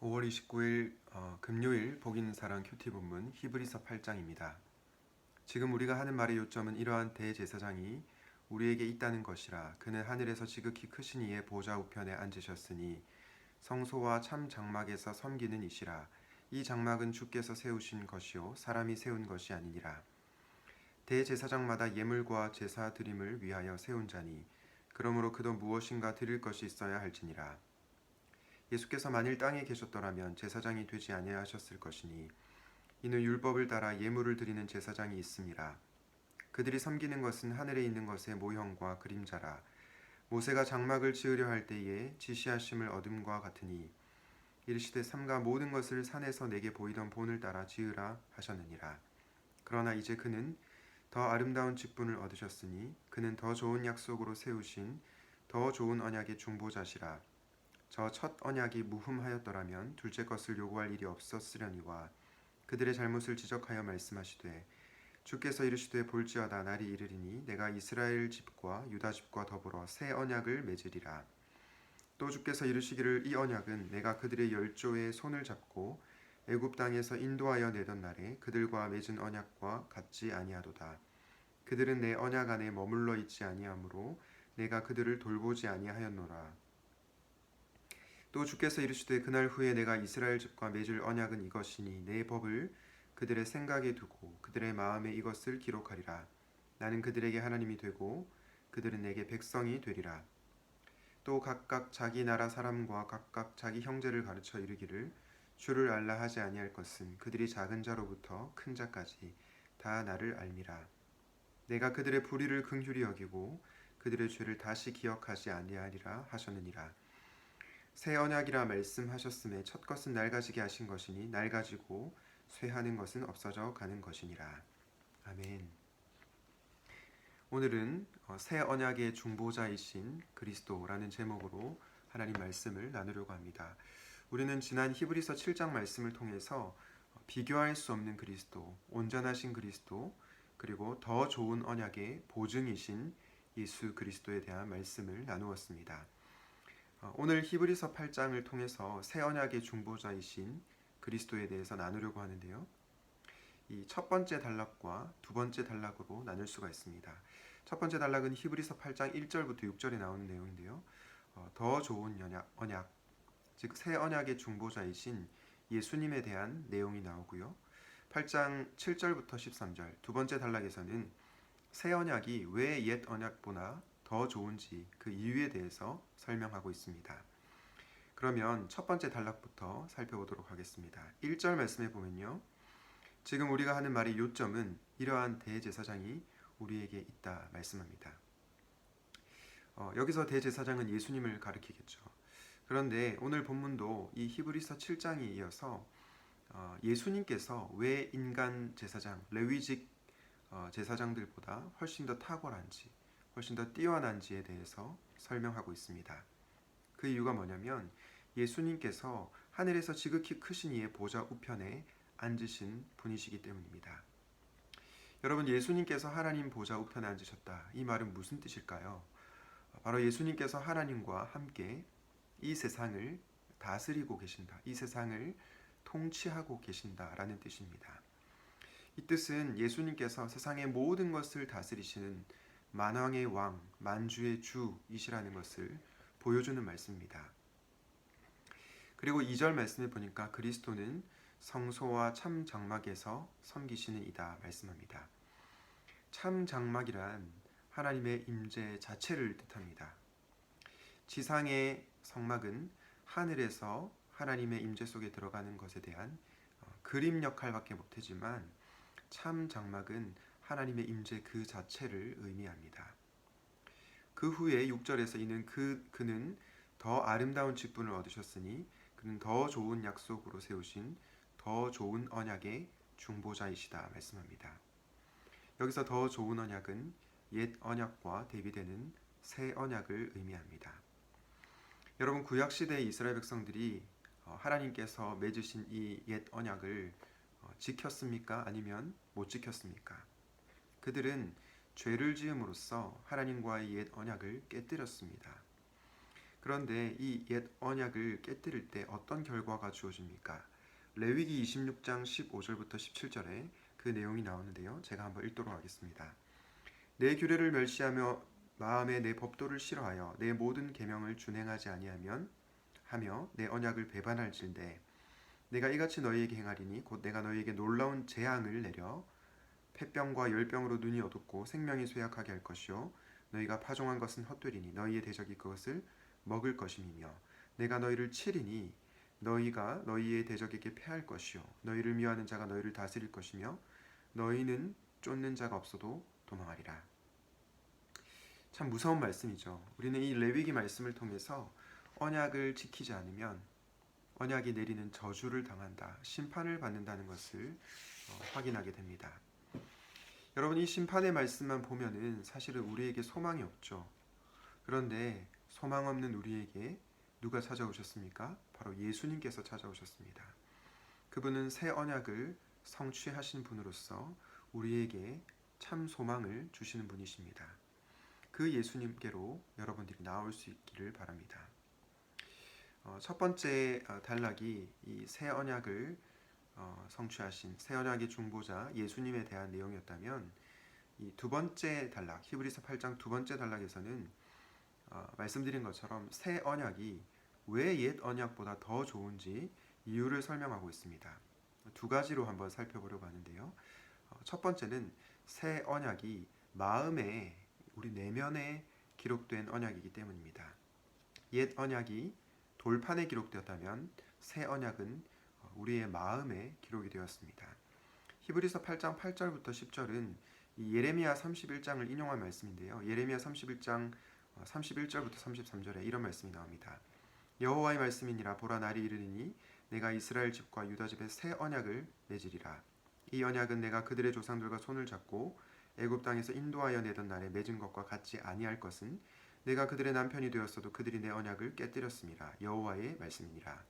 5월 29일 어, 금요일 복인 사랑 큐티 본문 히브리서 8장입니다. 지금 우리가 하는 말의 요점은 이러한 대제사장이 우리에게 있다는 것이라 그는 하늘에서 지극히 크신 이의 보좌 우편에 앉으셨으니 성소와 참 장막에서 섬기는 이시라. 이 장막은 주께서 세우신 것이요 사람이 세운 것이 아니니라. 대제사장마다 예물과 제사 드림을 위하여 세운 자니 그러므로 그도 무엇인가 드릴 것이 있어야 할지니라 예수께서 만일 땅에 계셨더라면 제사장이 되지 아니하셨을 것이니 이는 율법을 따라 예물을 드리는 제사장이 있음이라 그들이 섬기는 것은 하늘에 있는 것의 모형과 그림자라. 모세가 장막을 지으려 할 때에 지시하심을 얻음과 같으니 이르시되 삼가 모든 것을 산에서 내게 보이던 본을 따라 지으라 하셨느니라. 그러나 이제 그는 더 아름다운 직분을 얻으셨으니 그는 더 좋은 약속으로 세우신 더 좋은 언약의 중보자시라 저 첫 언약이 무흠하였더라면 둘째 것을 요구할 일이 없었으려니와 그들의 잘못을 지적하여 말씀하시되 주께서 이르시되 볼지어다 날이 이르리니 내가 이스라엘 집과 유다 집과 더불어 새 언약을 맺으리라. 또 주께서 이르시기를 이 언약은 내가 그들의 열조의 손을 잡고 애굽 땅에서 인도하여 내던 날에 그들과 맺은 언약과 같지 아니하도다. 그들은 내 언약 안에 머물러 있지 아니하므로 내가 그들을 돌보지 아니하였노라 또 주께서 이르시되 그날 후에 내가 이스라엘 집과 맺을 언약은 이것이니 내 법을 그들의 생각에 두고 그들의 마음에 이것을 기록하리라. 나는 그들에게 하나님이 되고 그들은 내게 백성이 되리라. 또 각각 자기 나라 사람과 각각 자기 형제를 가르쳐 이르기를 주를 알라 하지 아니할 것은 그들이 작은 자로부터 큰 자까지 다 나를 알미라. 내가 그들의 불의를 긍휼히 여기고 그들의 죄를 다시 기억하지 아니하리라 하셨느니라 새 언약이라 말씀하셨음에 첫 것은 낡아지게 하신 것이니 낡아지고 쇠하는 것은 없어져 가는 것이니라. 아멘. 오늘은 어, 새 언약의 중보자이신 그리스도라는 제목으로 하나님 말씀을 나누려고 합니다. 우리는 지난 히브리서 7장 말씀을 통해서 어, 비교할 수 없는 그리스도, 온전하신 그리스도, 그리고 더 좋은 언약의 보증이신 예수 그리스도에 대한 말씀을 나누었습니다. 어, 오늘 히브리서 8장을 통해서 새 언약의 중보자이신 그리스도에 대해서 나누려고 하는데요. 이 첫 번째 단락과 두 번째 단락으로 나눌 수가 있습니다. 첫 번째 단락은 히브리서 8장 1절부터 6절에 나오는 내용인데요. 어, 더 좋은 언약, 언약 즉 새 언약의 중보자이신 예수님에 대한 내용이 나오고요. 8장 7절부터 13절 두 번째 단락에서는 새 언약이 왜 옛 언약보다 더 좋은지 그 이유에 대해서 설명하고 있습니다. 그러면 첫 번째 단락부터 살펴보도록 하겠습니다. 1절 말씀에 보면요. 지금 우리가 하는 말의 요점은 이러한 대제사장이 우리에게 있다 말씀합니다. 어, 여기서 대제사장은 예수님을 가리키겠죠. 그런데 오늘 본문도 이 히브리서 7장에 이어서 어, 예수님께서 왜 인간 제사장, 레위직 어, 제사장들보다 훨씬 더 탁월한지 훨씬 더 뛰어난지에 대해서 설명하고 있습니다. 그 이유가 뭐냐면 예수님께서 하늘에서 지극히 크신 이의 보좌 우편에 앉으신 분이시기 때문입니다. 여러분 예수님께서 하나님 보좌 우편에 앉으셨다. 이 말은 무슨 뜻일까요? 바로 예수님께서 하나님과 함께 이 세상을 다스리고 계신다. 이 세상을 통치하고 계신다라는 뜻입니다. 이 뜻은 예수님께서 세상의 모든 것을 다스리시는 만왕의 왕, 만주의 주이시라는 것을 보여주는 말씀입니다. 그리고 2절 말씀을 보니까 그리스도는 성소와 참 장막에서 섬기시는 이다 말씀합니다. 참 장막이란 하나님의 임재 자체를 뜻합니다. 지상의 성막은 하늘에서 하나님의 임재 속에 들어가는 것에 대한 어, 그림 역할밖에 못하지만 참 장막은 하나님의 임재 그 자체를 의미합니다. 그 후에 6절에서 이는 그 그는 더 아름다운 직분을 얻으셨으니 그는 더 좋은 약속으로 세우신 더 좋은 언약의 중보자이시다 말씀합니다. 여기서 더 좋은 언약은 옛 언약과 대비되는 새 언약을 의미합니다. 여러분 구약 시대의 이스라엘 백성들이 어, 하나님께서 맺으신 이 옛 언약을 어, 지켰습니까? 아니면 못 지켰습니까? 그들은 죄를 지음으로써 하나님과의 옛 언약을 깨뜨렸습니다. 그런데 이 옛 언약을 깨뜨릴 때 어떤 결과가 주어집니까? 레위기 26장 15절부터 17절에 그 내용이 나오는데요. 제가 한번 읽도록 하겠습니다. 내 규례를 멸시하며 마음에 내 법도를 싫어하여 내 모든 계명을 준행하지 아니하면 하며 내 언약을 배반할진대 내가 이같이 너희에게 행하리니 곧 내가 너희에게 놀라운 재앙을 내려 폐병과 열병으로 눈이 어둡고 생명이 쇠약하게 할 것이요 너희가 파종한 것은 헛되리니 너희의 대적이 그것을 먹을 것임이며 내가 너희를 치리니 너희가 너희의 대적에게 패할 것이요 너희를 미워하는 자가 너희를 다스릴 것이며 너희는 쫓는 자가 없어도 도망하리라. 참 무서운 말씀이죠. 우리는 이 레위기 말씀을 통해서 언약을 지키지 않으면 언약이 내리는 저주를 당한다, 심판을 받는다는 것을 어, 확인하게 됩니다. 여러분 이 심판의 말씀만 보면은 사실은 우리에게 소망이 없죠. 그런데 소망 없는 우리에게 누가 찾아오셨습니까? 바로 예수님께서 찾아오셨습니다. 그분은 새 언약을 성취하신 분으로서 우리에게 참 소망을 주시는 분이십니다. 그 예수님께로 여러분들이 나올 수 있기를 바랍니다. 어, 첫 번째 어, 단락이 이 새 언약을 어, 성취하신 새 언약의 중보자 예수님에 대한 내용이었다면 이 두 번째 단락 히브리서 8장 두 번째 단락에서는 어, 말씀드린 것처럼 새 언약이 왜 옛 언약보다 더 좋은지 이유를 설명하고 있습니다. 두 가지로 한번 살펴보려고 하는데요. 어, 첫 번째는 새 언약이 마음에 우리 내면에 기록된 언약이기 때문입니다. 옛 언약이 돌판에 기록되었다면 새 언약은 어, 우리의 마음에 기록이 되었습니다. 히브리서 8장 8절부터 10절은 이 예레미야 31장을 인용한 말씀인데요. 예레미야 31장 31절부터 33절에 이런 말씀이 나옵니다. 여호와의 말씀이니라 보라 날이 이르리니 내가 이스라엘 집과 유다 집에 새 언약을 맺으리라. 이 언약은 내가 그들의 조상들과 손을 잡고 애굽 땅에서 인도하여 내던 날에 맺은 것과 같지 아니할 것은 내가 그들의 남편이 되었어도 그들이 내 언약을 깨뜨렸습니다. 여호와의 말씀이니라.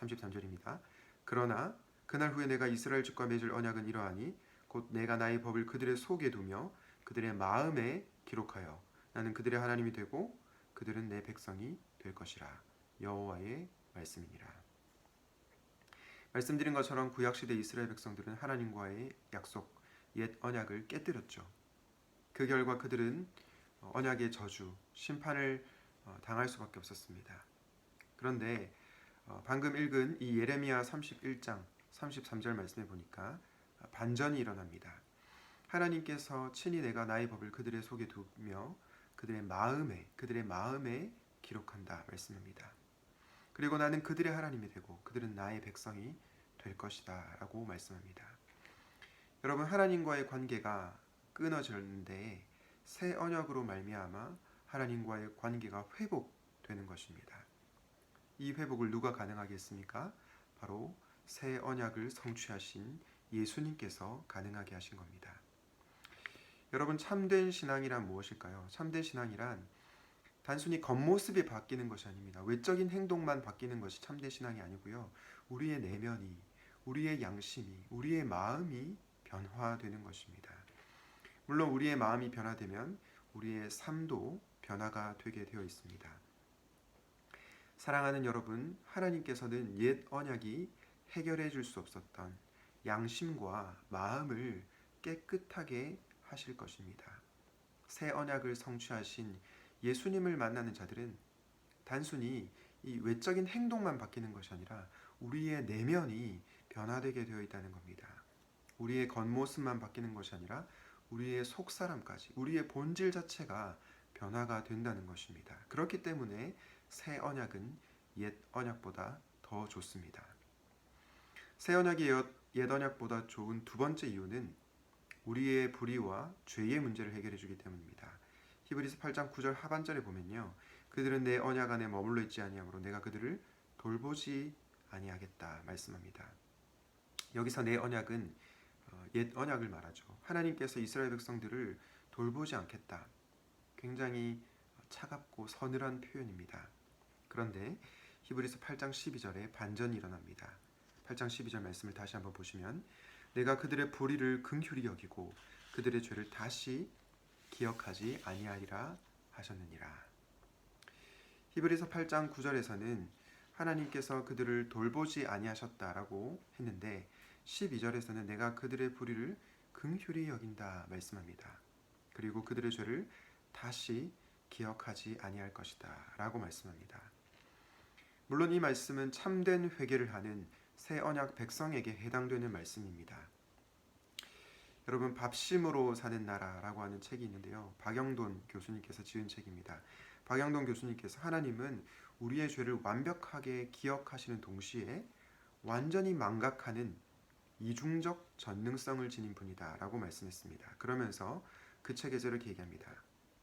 33절입니다. 그러나 그날 후에 내가 이스라엘 집과 맺을 언약은 이러하니 곧 내가 나의 법을 그들의 속에 두며 그들의 마음에 기록하여 나는 그들의 하나님이 되고 그들은 내 백성이 될 것이라. 여호와의 말씀이니라. 말씀드린 것처럼 구약 시대 이스라엘 백성들은 하나님과의 약속 옛 언약을 깨뜨렸죠. 그 결과 그들은 언약의 저주, 심판을 어, 당할 수밖에 없었습니다. 그런데 어, 방금 읽은 이 예레미야 31장 33절 말씀에 보니까 반전이 일어납니다. 하나님께서 친히 내가 나의 법을 그들의 속에 두며 그들의 마음에 그들의 마음에 기록한다 말씀입니다. 그리고 나는 그들의 하나님이 되고 그들은 나의 백성이 될 것이다라고 말씀합니다. 여러분 하나님과의 관계가 끊어졌는데 새 언약으로 말미암아 하나님과의 관계가 회복되는 것입니다. 이 회복을 누가 가능하게 했습니까? 바로 새 언약을 성취하신 예수님께서 가능하게 하신 겁니다. 여러분 참된 신앙이란 무엇일까요? 참된 신앙이란 단순히 겉모습이 바뀌는 것이 아닙니다. 외적인 행동만 바뀌는 것이 참된 신앙이 아니고요. 우리의 내면이, 우리의 양심이, 우리의 마음이 변화되는 것입니다. 물론 우리의 마음이 변화되면 우리의 삶도 변화가 되게 되어 있습니다. 사랑하는 여러분, 하나님께서는 옛 언약이 해결해 줄 수 없었던 양심과 마음을 깨끗하게 하실 것입니다. 새 언약을 성취하신 예수님을 만나는 자들은 단순히 이 외적인 행동만 바뀌는 것이 아니라 우리의 내면이 변화되게 되어 있다는 겁니다. 우리의 겉모습만 바뀌는 것이 아니라 우리의 속사람까지, 우리의 본질 자체가 변화가 된다는 것입니다. 그렇기 때문에 새 언약은 옛 언약보다 더 좋습니다. 새 언약이 옛 언약보다 좋은 두 번째 이유는 우리의 불의와 죄의 문제를 해결해 주기 때문입니다. 히브리서 8장 9절 하반절에 보면요. 그들은 내 언약 안에 머물러 있지 아니하므로 내가 그들을 돌보지 아니하겠다 말씀합니다. 여기서 내 언약은 어, 옛 언약을 말하죠. 하나님께서 이스라엘 백성들을 돌보지 않겠다. 굉장히 차갑고 서늘한 표현입니다. 그런데 히브리서 8장 12절에 반전이 일어납니다. 8장 12절 말씀을 다시 한번 보시면 내가 그들의 불의를 긍휼히 여기고 그들의 죄를 다시 기억하지 아니하리라 하셨느니라. 히브리서 8장 9절에서는 하나님께서 그들을 돌보지 아니하셨다라고 했는데 12절에서는 내가 그들의 불의를 긍휼히 여긴다 말씀합니다. 그리고 그들의 죄를 다시 기억하지 아니할 것이다라고 말씀합니다. 물론 이 말씀은 참된 회개를 하는 새 언약 백성에게 해당되는 말씀입니다. 여러분 밥심으로 사는 나라라고 하는 책이 있는데요. 박영돈 교수님께서 지은 책입니다. 박영돈 교수님께서 하나님은 우리의 죄를 완벽하게 기억하시는 동시에 완전히 망각하는 이중적 전능성을 지닌 분이다라고 말씀했습니다. 그러면서 그 책에서 이렇게 얘기합니다.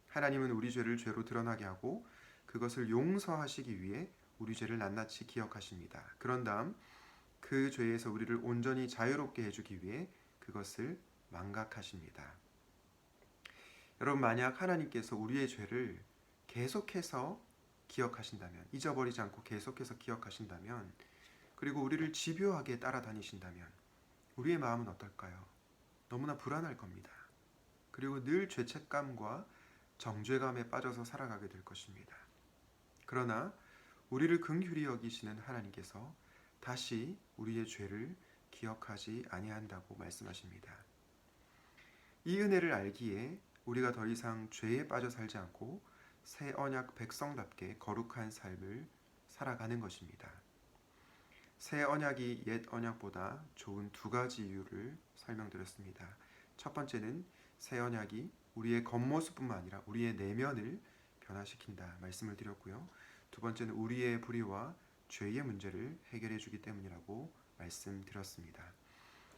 하나님은 우리 죄를 죄로 드러나게 하고 그것을 용서하시기 위해 우리 죄를 낱낱이 기억하십니다. 그런 다음 그 죄에서 우리를 온전히 자유롭게 해주기 위해 그것을 망각하십니다. 여러분 만약 하나님께서 우리의 죄를 계속해서 기억하신다면 잊어버리지 않고 계속해서 기억하신다면 그리고 우리를 집요하게 따라다니신다면 우리의 마음은 어떨까요? 너무나 불안할 겁니다. 그리고 늘 죄책감과 정죄감에 빠져서 살아가게 될 것입니다. 그러나 우리를 긍휼히 여기시는 하나님께서 다시 우리의 죄를 기억하지 아니한다고 말씀하십니다. 이 은혜를 알기에 우리가 더 이상 죄에 빠져 살지 않고 새 언약 백성답게 거룩한 삶을 살아가는 것입니다. 새 언약이 옛 언약보다 좋은 두 가지 이유를 설명드렸습니다. 첫 번째는 새 언약이 우리의 겉모습뿐만 아니라 우리의 내면을 변화시킨다 말씀을 드렸고요. 두 번째는 우리의 불의와 죄의 문제를 해결해 주기 때문이라고 말씀드렸습니다.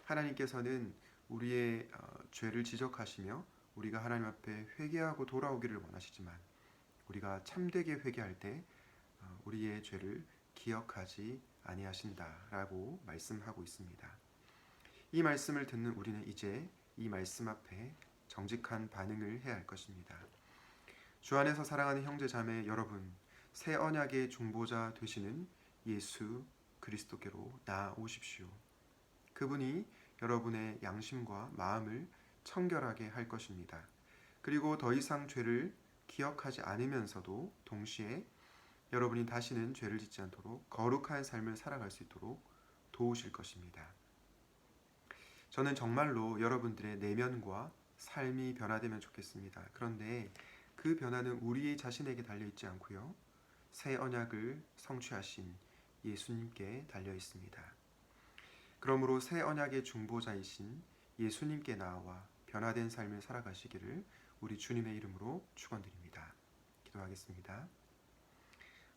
하나님께서는 우리의 어, 죄를 지적하시며 우리가 하나님 앞에 회개하고 돌아오기를 원하시지만 우리가 참되게 회개할 때 어, 우리의 죄를 기억하지 아니하신다라고 말씀하고 있습니다. 이 말씀을 듣는 우리는 이제 이 말씀 앞에 정직한 반응을 해야 할 것입니다. 주 안에서 사랑하는 형제 자매 여러분, 새 언약의 중보자 되시는 예수 그리스도께로 나오십시오. 그분이 여러분의 양심과 마음을 청결하게 할 것입니다. 그리고 더 이상 죄를 기억하지 않으면서도 동시에 여러분이 다시는 죄를 짓지 않도록 거룩한 삶을 살아갈 수 있도록 도우실 것입니다. 저는 정말로 여러분들의 내면과 삶이 변화되면 좋겠습니다. 그런데 그 변화는 우리 자신에게 달려 있지 않고요. 새 언약을 성취하신 예수님께 달려 있습니다. 그러므로 새 언약의 중보자이신 예수님께 나와 변화된 삶을 살아가시기를 우리 주님의 이름으로 축원드립니다. 기도하겠습니다.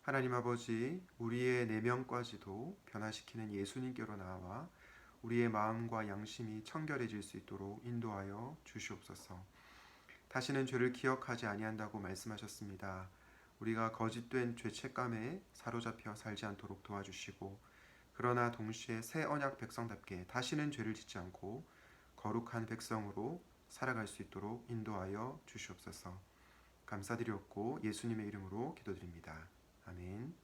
하나님 아버지, 우리의 내면까지도 변화시키는 예수님께로 나와 우리의 마음과 양심이 청결해질 수 있도록 인도하여 주시옵소서. 다시는 죄를 기억하지 아니한다고 말씀하셨습니다. 우리가 거짓된 죄책감에 사로잡혀 살지 않도록 도와주시고 그러나 동시에 새 언약 백성답게 다시는 죄를 짓지 않고 거룩한 백성으로 살아갈 수 있도록 인도하여 주시옵소서. 감사드렸고 예수님의 이름으로 기도드립니다. 아멘.